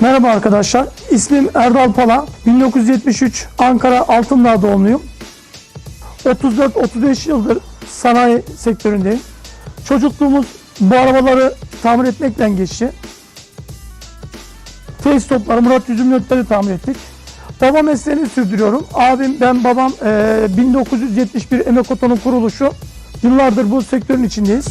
Merhaba arkadaşlar. İsmim Erdal Pala. 1973 Ankara Altındağ doğumluyum. 34-35 yıldır sanayi sektöründeyim. Çocukluğumuz bu arabaları tamir etmekle geçti. Face topları, Murat Yüzümlötleri tamir ettik. Baba mesleğini sürdürüyorum. Abim, ben, babam eee, 1971 Emek Oto'nun kuruluşu. Yıllardır bu sektörün içindeyiz.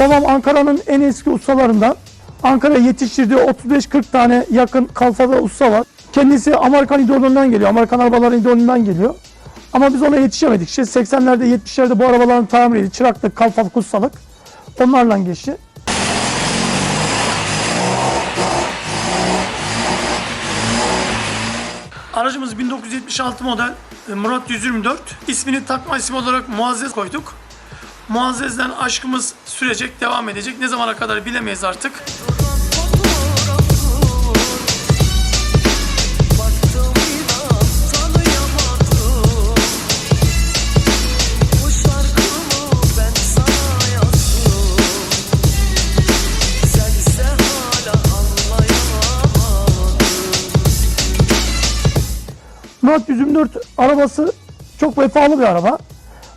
Babam Ankara'nın en eski ustalarından. Ankara'ya yetiştirdiği 35-40 tane yakın kalfa ve usta var. Kendisi Amerikan idolünden geliyor. Amerikan arabaların idolünden geliyor. Ama biz ona yetişemedik. İşte 80'lerde 70'lerde bu arabaların tamiri, çıraklık, kalfalık, ustalık onlarla geçti. Aracımız 1976 model e, Murat 124. İsmini takma isim olarak Muazzez koyduk. Muazzez'den aşkımız sürecek, devam edecek. Ne zamana kadar bilemeyiz artık. Murat 124 arabası çok vefalı bir araba.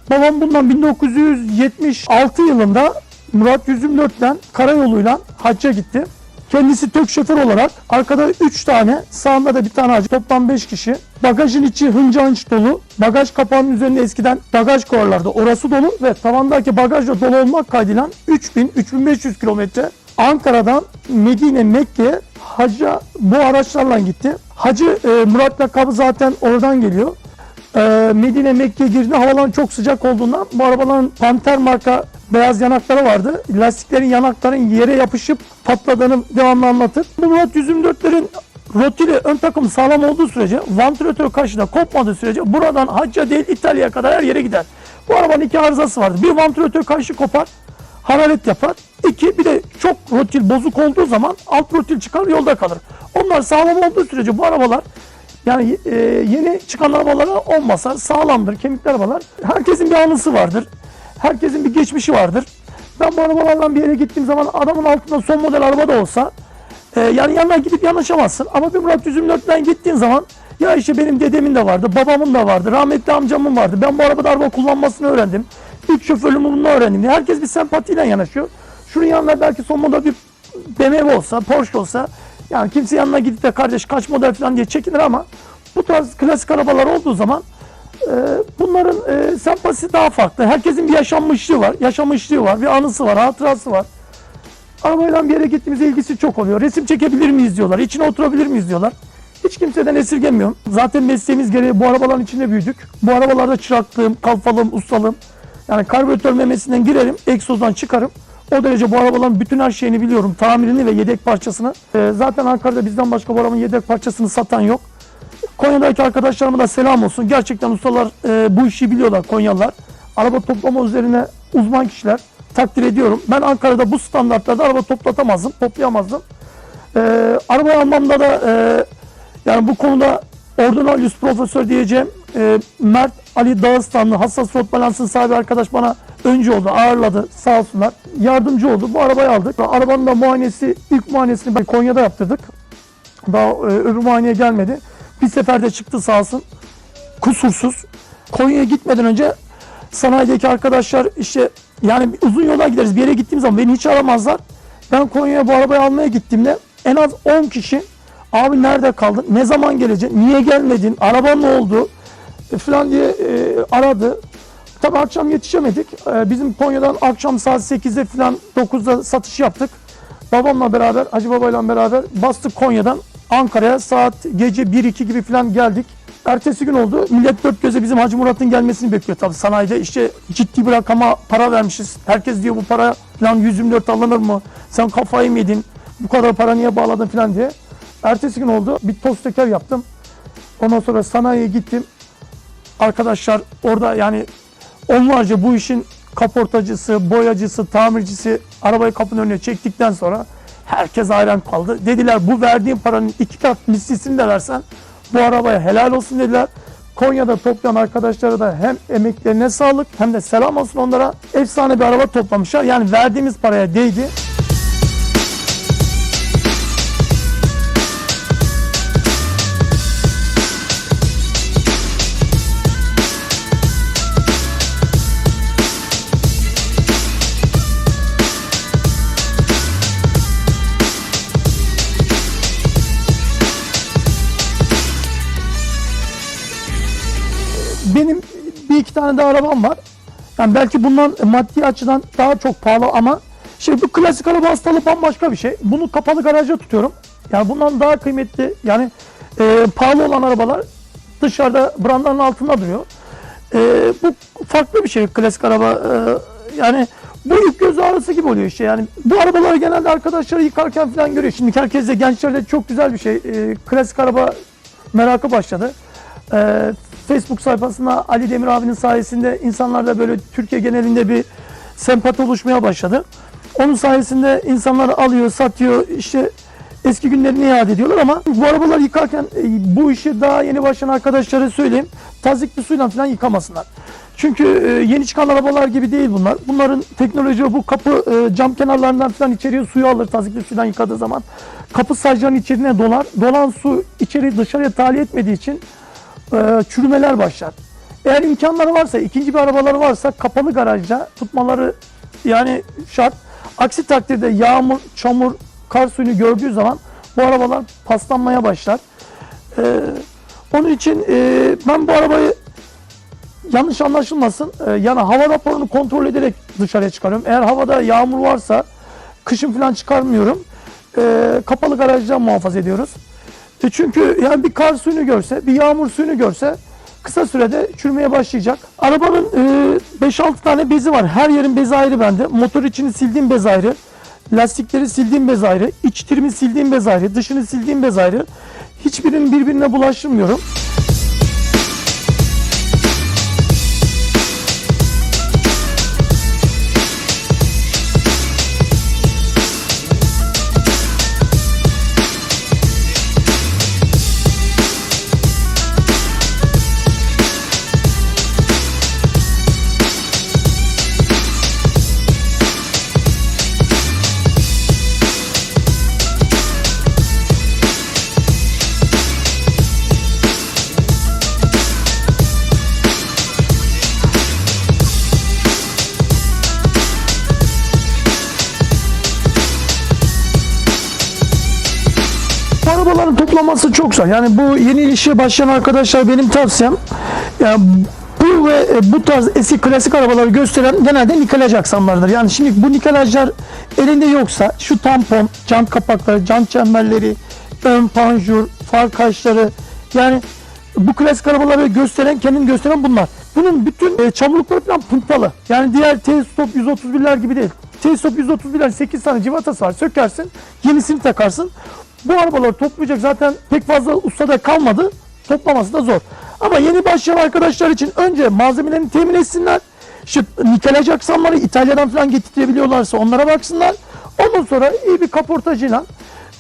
Babam bundan 1976 yılında Murat 124'ten karayoluyla hacca gitti. Kendisi tök şoför olarak arkada 3 tane, sağında da bir tane hacı. Toplam 5 kişi. Bagajın içi hınca hınç dolu. Bagaj kapağının üzerinde eskiden bagaj koyarlardı. Orası dolu ve tavandaki bagaj da dolu olmak kaydıyla 3000-3500 kilometre Ankara'dan Medine, Mekke'ye hacca bu araçlarla gitti. Hacı e, Murat lakabı zaten oradan geliyor. Ee, Medine Mekke girdiğinde havalan çok sıcak olduğundan bu arabaların Panter marka beyaz yanakları vardı. Lastiklerin yanakların yere yapışıp patladığını devamlı anlatır. Bu Murat 124'lerin rotili ön takım sağlam olduğu sürece vantilatör kaşına kopmadığı sürece buradan hacca değil İtalya'ya kadar her yere gider. Bu arabanın iki arızası vardı. Bir vantilatör kaşı kopar hararet yapar. İki bir de çok rotil bozuk olduğu zaman alt rotil çıkar yolda kalır. Onlar sağlam olduğu sürece bu arabalar yani e, yeni çıkan arabalara olmasa sağlamdır, kemikli arabalar. Herkesin bir anısı vardır. Herkesin bir geçmişi vardır. Ben bu arabalarla bir yere gittiğim zaman adamın altında son model araba da olsa e, yani yanına gidip yanaşamazsın. Ama bir Murat 124'den gittiğin zaman ya işte benim dedemin de vardı, babamın da vardı, rahmetli amcamın vardı. Ben bu arabada araba kullanmasını öğrendim. İlk şoförlüğümü bununla öğrendim. Herkes bir sempatiyle yanaşıyor. Şunun yanında belki son model bir BMW olsa, Porsche olsa yani kimse yanına gidip de kardeş kaç model falan diye çekinir ama bu tarz klasik arabalar olduğu zaman e, bunların e, sempatisi daha farklı. Herkesin bir yaşanmışlığı var, yaşamışlığı var, bir anısı var, hatırası var. Arabayla bir yere gittiğimizde ilgisi çok oluyor. Resim çekebilir miyiz diyorlar, içine oturabilir miyiz diyorlar. Hiç kimseden esirgemiyorum. Zaten mesleğimiz gereği bu arabaların içinde büyüdük. Bu arabalarda çıraklığım, kalfalığım, ustalığım. Yani karbüratör memesinden girerim, egzozdan çıkarım. O derece bu arabaların bütün her şeyini biliyorum. Tamirini ve yedek parçasını. Ee, zaten Ankara'da bizden başka bu arabanın yedek parçasını satan yok. Konya'daki arkadaşlarıma da selam olsun. Gerçekten ustalar e, bu işi biliyorlar Konyalılar. Araba toplama üzerine uzman kişiler. Takdir ediyorum. Ben Ankara'da bu standartlarda araba toplatamazdım, toplayamazdım. Ee, araba almamda da e, yani bu konuda ordinalius profesör diyeceğim e, Mert Ali Dağıstanlı hassas rot balansın sahibi arkadaş bana önce oldu, ağırladı sağ olsunlar. Yardımcı oldu. Bu arabayı aldık. Arabanın da muayenesi, ilk muayenesini ben Konya'da yaptırdık. Daha e, öbür muayeneye gelmedi. Bir seferde çıktı sağ olsun. Kusursuz. Konya'ya gitmeden önce sanayideki arkadaşlar işte yani uzun yola gideriz. Bir yere gittiğim zaman beni hiç aramazlar. Ben Konya'ya bu arabayı almaya gittiğimde en az 10 kişi abi nerede kaldın? Ne zaman geleceksin? Niye gelmedin? Araba ne oldu? E, falan diye e, aradı. Tabii akşam yetişemedik. E, bizim Konya'dan akşam saat 8'de falan 9'da satış yaptık. Babamla beraber, Hacı Baba'yla beraber bastık Konya'dan Ankara'ya saat gece 1-2 gibi falan geldik. Ertesi gün oldu. Millet dört göze bizim Hacı Murat'ın gelmesini bekliyor tabii sanayide. işte ciddi bir rakama para vermişiz. Herkes diyor bu para falan 124 alınır mı? Sen kafayı mı yedin? Bu kadar para niye bağladın falan diye. Ertesi gün oldu. Bir teker yaptım. Ondan sonra sanayiye gittim. Arkadaşlar orada yani onlarca bu işin kaportacısı, boyacısı, tamircisi arabayı kapının önüne çektikten sonra herkes hayran kaldı. Dediler bu verdiğin paranın iki kat mislini de versen bu arabaya helal olsun dediler. Konya'da toplayan arkadaşlara da hem emeklerine sağlık hem de selam olsun onlara. Efsane bir araba toplamışlar. Yani verdiğimiz paraya değdi. Benim bir iki tane de arabam var. Yani belki bundan maddi açıdan daha çok pahalı ama şimdi bu klasik araba hastalığı bambaşka bir şey. Bunu kapalı garaja tutuyorum. Yani bundan daha kıymetli yani e, pahalı olan arabalar dışarıda brandanın altında duruyor. E, bu farklı bir şey klasik araba. E, yani bu ilk göz ağrısı gibi oluyor işte yani. Bu arabaları genelde arkadaşları yıkarken falan görüyor. Şimdi herkes de gençlerde çok güzel bir şey. E, klasik araba merakı başladı. Ee, Facebook sayfasında Ali Demir abinin sayesinde insanlarda böyle Türkiye genelinde bir sempati oluşmaya başladı. Onun sayesinde insanlar alıyor, satıyor, işte eski günlerini iade ediyorlar ama bu arabaları yıkarken e, bu işi daha yeni başlayan arkadaşlara söyleyeyim. Tazikli suyla falan yıkamasınlar. Çünkü e, yeni çıkan arabalar gibi değil bunlar. Bunların teknoloji bu kapı e, cam kenarlarından falan içeriye suyu alır tazikli suyla yıkadığı zaman. Kapı sacların içine dolar. Dolan su içeri dışarıya tahliye etmediği için e, çürümeler başlar. Eğer imkanları varsa, ikinci bir arabaları varsa kapalı garajda tutmaları yani şart. Aksi takdirde yağmur, çamur, kar suyunu gördüğü zaman bu arabalar paslanmaya başlar. E, onun için e, ben bu arabayı yanlış anlaşılmasın. e, yani hava raporunu kontrol ederek dışarıya çıkarıyorum. Eğer havada yağmur varsa kışın falan çıkarmıyorum. E, kapalı garajda muhafaza ediyoruz. E çünkü yani bir kar suyunu görse, bir yağmur suyunu görse kısa sürede çürümeye başlayacak. Arabanın e, 5-6 tane bezi var. Her yerin bezi ayrı bende. Motor içini sildiğim bez ayrı. Lastikleri sildiğim bez ayrı. İç trimi sildiğim bez ayrı. Dışını sildiğim bez ayrı. Hiçbirinin birbirine bulaştırmıyorum. Arabaların toplaması çok zor. Yani bu yeni işe başlayan arkadaşlar benim tavsiyem yani bu ve e, bu tarz eski klasik arabaları gösteren genelde nikelaj aksamlarıdır. Yani şimdi bu nikelajlar elinde yoksa şu tampon, cam kapakları, cam çemberleri, ön panjur, far kaşları yani bu klasik arabaları gösteren, kendini gösteren bunlar. Bunun bütün e, çamurlukları falan puntalı. Yani diğer T-Stop 131'ler gibi değil. T-Stop 131'ler 8 tane civatası var. Sökersin, yenisini takarsın. Bu arabaları toplayacak zaten pek fazla ustada kalmadı. Toplaması da zor. Ama yeni başlayan arkadaşlar için önce malzemelerini temin etsinler. İşte nikelaj aksamları İtalya'dan falan getirebiliyorlarsa onlara baksınlar. Ondan sonra iyi bir kaportacıyla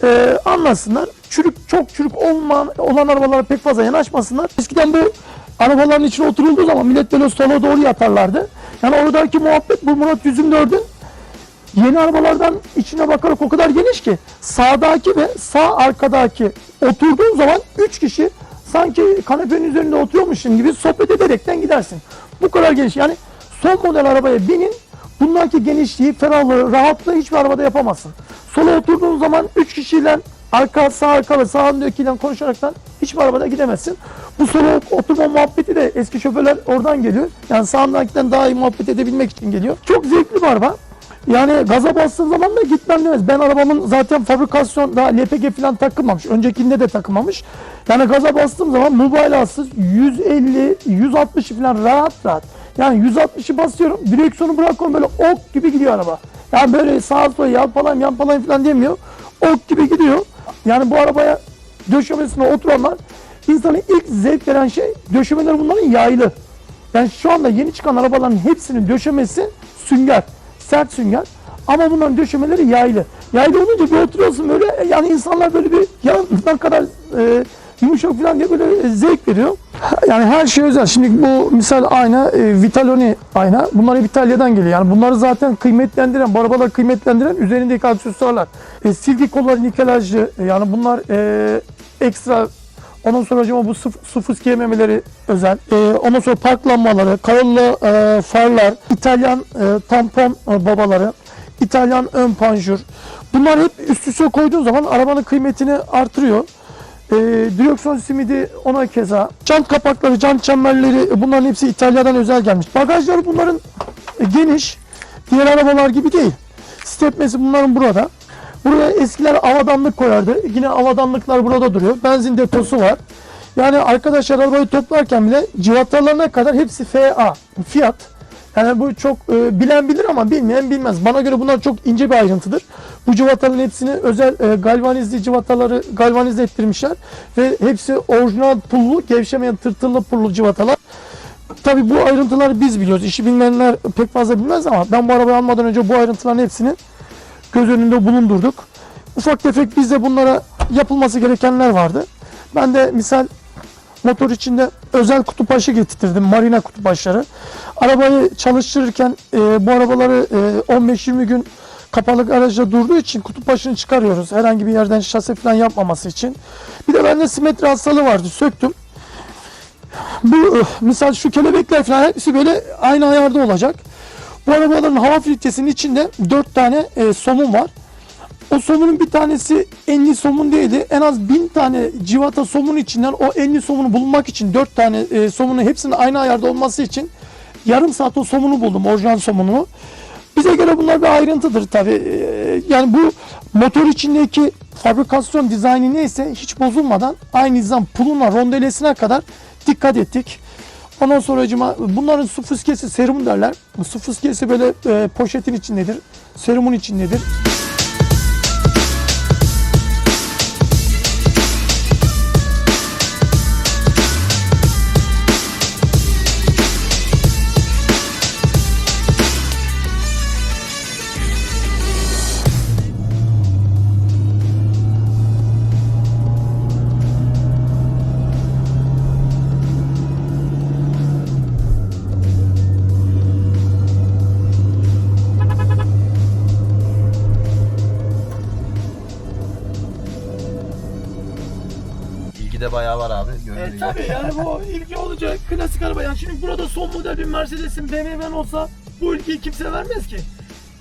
e, anlasınlar. Çürük çok çürük olmayan, olan arabalara pek fazla yanaşmasınlar. Eskiden bu arabaların içine oturulduğu zaman millet böyle sola doğru yatarlardı. Yani oradaki muhabbet bu Murat 124'ün yeni arabalardan içine bakarak o kadar geniş ki sağdaki ve sağ arkadaki oturduğun zaman 3 kişi sanki kanepenin üzerinde oturuyormuşsun gibi sohbet ederekten gidersin. Bu kadar geniş. Yani son model arabaya binin bundaki genişliği, ferahlığı, rahatlığı hiçbir arabada yapamazsın. Sola oturduğun zaman 3 kişiyle arka sağ arka ve sağ öndekiyle konuşaraktan hiçbir arabada gidemezsin. Bu sola oturma muhabbeti de eski şoförler oradan geliyor. Yani sağındakinden daha iyi muhabbet edebilmek için geliyor. Çok zevkli bir araba. Yani gaza bastığın zaman da gitmem demez. Ben arabamın zaten fabrikasyon daha LPG falan takılmamış. Öncekinde de takılmamış. Yani gaza bastığım zaman mübalağasız 150, 160 falan rahat rahat. Yani 160'ı basıyorum, direksiyonu bırakıyorum böyle ok gibi gidiyor araba. Yani böyle sağa sola yalpalayım yalpalayım falan demiyor. Ok gibi gidiyor. Yani bu arabaya döşemesine oturanlar insana ilk zevk veren şey döşemeler bunların yaylı. Yani şu anda yeni çıkan arabaların hepsinin döşemesi sünger. Sert sünger. Ama bunların döşemeleri yaylı. Yaylı olunca bir oturuyorsun böyle yani insanlar böyle bir ya ne kadar e, yumuşak falan diye böyle e, zevk veriyor. Yani her şey özel. Şimdi bu misal ayna, e, Vitaloni ayna. Bunlar hep İtalya'dan geliyor. Yani bunları zaten kıymetlendiren, bu arabalar kıymetlendiren üzerindeki aksesuarlar. E, silgi kolları nikelajlı. E, yani bunlar e, ekstra Ondan sonra acaba bu sıf, su fıskiye memeleri özel. E, ondan sonra park lambaları, e, farlar, İtalyan e, tampon e, babaları, İtalyan ön panjur. Bunlar hep üst üste koyduğun zaman arabanın kıymetini artırıyor. E, direksiyon simidi ona keza. Cam kapakları, cam çemberleri e, bunların hepsi İtalya'dan özel gelmiş. Bagajları bunların e, geniş. Diğer arabalar gibi değil. Stepmesi bunların burada. Buraya eskiler avadanlık koyardı. Yine avadanlıklar burada duruyor. Benzin deposu var. Yani arkadaşlar arabayı toplarken bile civatalarına kadar hepsi FA. Fiyat. Yani bu çok e, bilen bilir ama bilmeyen bilmez. Bana göre bunlar çok ince bir ayrıntıdır. Bu civataların hepsini özel e, galvanizli civataları galvanize ettirmişler. Ve hepsi orijinal pullu, gevşemeyen tırtıllı pullu civatalar. Tabii bu ayrıntıları biz biliyoruz. İşi bilmeyenler pek fazla bilmez ama ben bu arabayı almadan önce bu ayrıntıların hepsini göz önünde bulundurduk. Ufak tefek bizde bunlara yapılması gerekenler vardı. Ben de misal motor içinde özel kutu başı getirttirdim. Marina kutu başları. Arabayı çalıştırırken e, bu arabaları e, 15-20 gün kapalı garajda durduğu için kutu başını çıkarıyoruz. Herhangi bir yerden şase falan yapmaması için. Bir de bende simetri hastalığı vardı. Söktüm. Bu e, misal şu kelebekler falan hepsi böyle aynı ayarda olacak. Bu arabaların hava filtresinin içinde 4 tane e, somun var. O somunun bir tanesi enli somun değildi. En az 1000 tane civata somun içinden o enli somunu bulmak için 4 tane e, somunun hepsinin aynı ayarda olması için yarım saat o somunu buldum. Orijinal somununu. Bize göre bunlar bir ayrıntıdır tabii. Yani bu motor içindeki fabrikasyon dizaynı neyse hiç bozulmadan aynı nizam puluna rondelesine kadar dikkat ettik. Ondan sonra bunların su fıskiyesi serum derler. Bu su fıskiyesi böyle e, poşetin içindedir. Serumun içindedir. Bayağı var abi. E, Göründüğü gibi. tabii yani bu ilgi olacak klasik araba. Yani şimdi burada son model bir Mercedes'in BMW'nin olsa bu ilgiyi kimse vermez ki.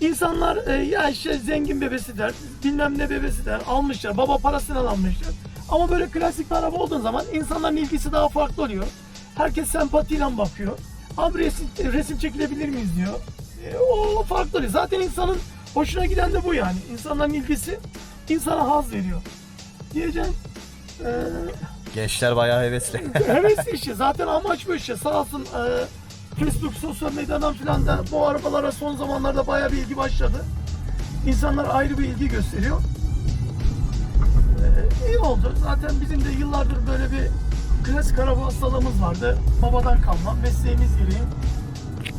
İnsanlar e, ya işte zengin bebesi der, bilmem ne bebesi der, almışlar, baba parasını almışlar. Ama böyle klasik bir araba olduğun zaman insanların ilgisi daha farklı oluyor. Herkes sempatiyle bakıyor. Abi resim, resim çekilebilir miyiz diyor. E, o farklı oluyor. Zaten insanın hoşuna giden de bu yani. İnsanların ilgisi insana haz veriyor. Diyeceğim. Gençler bayağı hevesli. Hevesli işte. Zaten amaç bu işte. Sağ olsun e, Facebook, sosyal medyadan filan da bu arabalara son zamanlarda bayağı bir ilgi başladı. İnsanlar ayrı bir ilgi gösteriyor. E, iyi oldu. Zaten bizim de yıllardır böyle bir klasik araba hastalığımız vardı. Babadan kalma. Mesleğimiz gereği.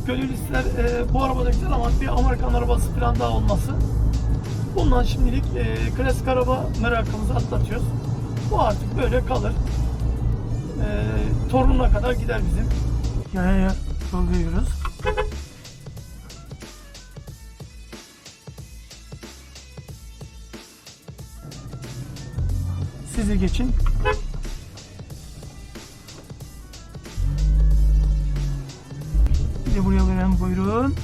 Gönül e, bu arabada güzel ama bir Amerikan arabası falan daha olması. Bundan şimdilik e, klasik araba merakımızı atlatıyoruz. Bu artık böyle kalır e, torununa kadar gider bizim. Yaya yolluyoruz. Sizi geçin. Bir de buraya veren buyurun.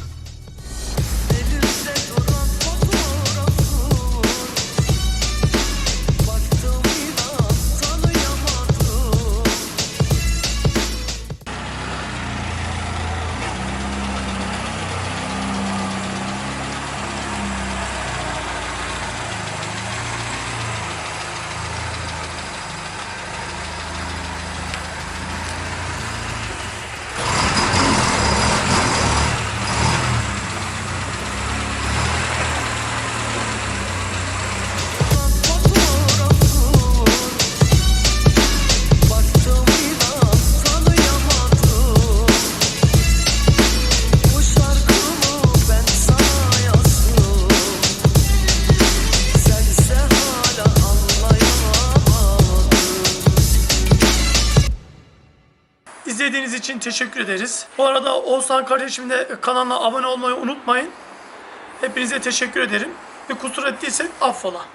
İçin teşekkür ederiz. Bu arada Oğuzhan kardeşim de kanalına abone olmayı unutmayın. Hepinize teşekkür ederim. Bir kusur ettiysek affola.